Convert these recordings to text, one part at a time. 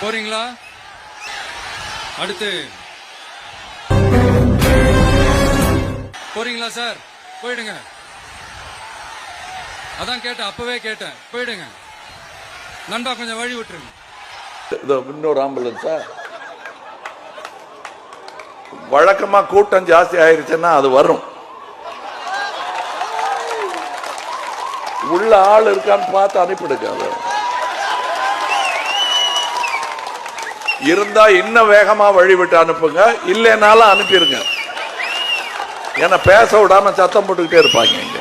போறீங்களா? அடுத்து. போறீங்களா சார்? போயிடுங்க. அதான் கேட்டேன் அப்பவே கேட்டேன். போயிடுங்க. நண்பா கொஞ்சம் வழி விட்டுருங்க. இதோ இன்னொரு ஆம்புலன்ஸா வழக்கமா கூட்டம் ஜாஸ்தி ஆயிருச்சுன்னா அது வரும். உள்ள ஆள் இருக்கான்னு பார்த்து அனுப்பிடுங்க இருந்தா இன்னும் வேகமா வழிவிட்டு அனுப்புங்க. இல்லைனாலும் அனுப்பிடுங்க. ஏன்னா பேச விடாம சத்தம் போட்டுக்கிட்டே இருப்பாங்க இங்க.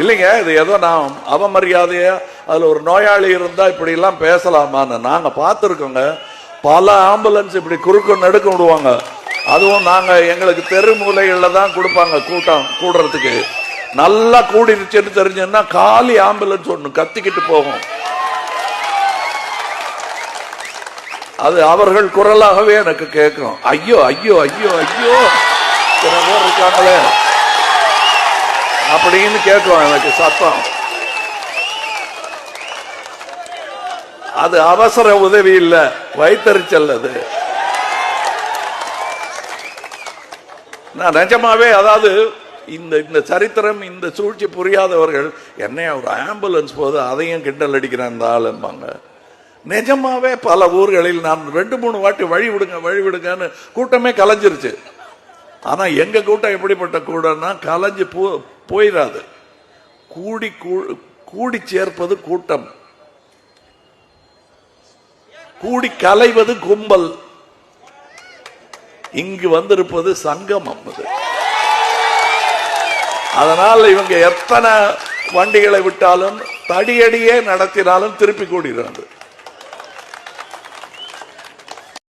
இல்லைங்க இது ஏதோ நான் அவமரியாதையா அதுல ஒரு நோயாளி இருந்தா இப்படி எல்லாம் பேசலாமான்னு நாங்க பார்த்துருக்கோங்க. பல ஆம்புலன்ஸ் இப்படி குறுக்க நடுக்க விடுவாங்க. அதுவும் நாங்க எங்களுக்கு தெரு மூலைகள்ல தான் கொடுப்பாங்க கூட்டம் கூடுறதுக்கு. நல்லா கூடிருச்சுன்னு தெரிஞ்சுன்னா காலி ஆம்புலன்ஸ் ஒன்று கத்திக்கிட்டு போகும். அது அவர்கள் குரலாகவே எனக்கு கேட்கும் ஐயோ ஐயோ ஐயோ ஐயோ. இத்தனை பேர் இருக்காங்களே. அப்படின்னு கேட்கும் எனக்கு சத்தம். அது அவசர உதவி இல்ல. வைத்தறிச்சல் அது. நான் நிஜமாவே அதாவது இந்த இந்த சரித்திரம் இந்த சூழ்ச்சி புரியாதவர்கள் என்னைய ஒரு ஆம்புலன்ஸ் போது அதையும் கிண்டல் அடிக்கிறேன் இந்த ஆளும்பாங்க. நிஜமாவே பல ஊர்களில் நான் ரெண்டு மூணு வாட்டி வழி விடுங்க வழி விடுங்கன்னு கூட்டமே கலைஞ்சிருச்சு. ஆனா எங்க கூட்டம் எப்படிப்பட்ட கூட்டம்னா கலைஞ்சு போ போயிடாது கூடி கூடி சேர்ப்பது கூட்டம். கூடி கலைவது கும்பல். இங்கு வந்திருப்பது சங்கமம் அது. அதனால் இவங்க எத்தனை வண்டிகளை விட்டாலும் தடியடியே நடத்தினாலும் திருப்பி கூடிடுறாங்க.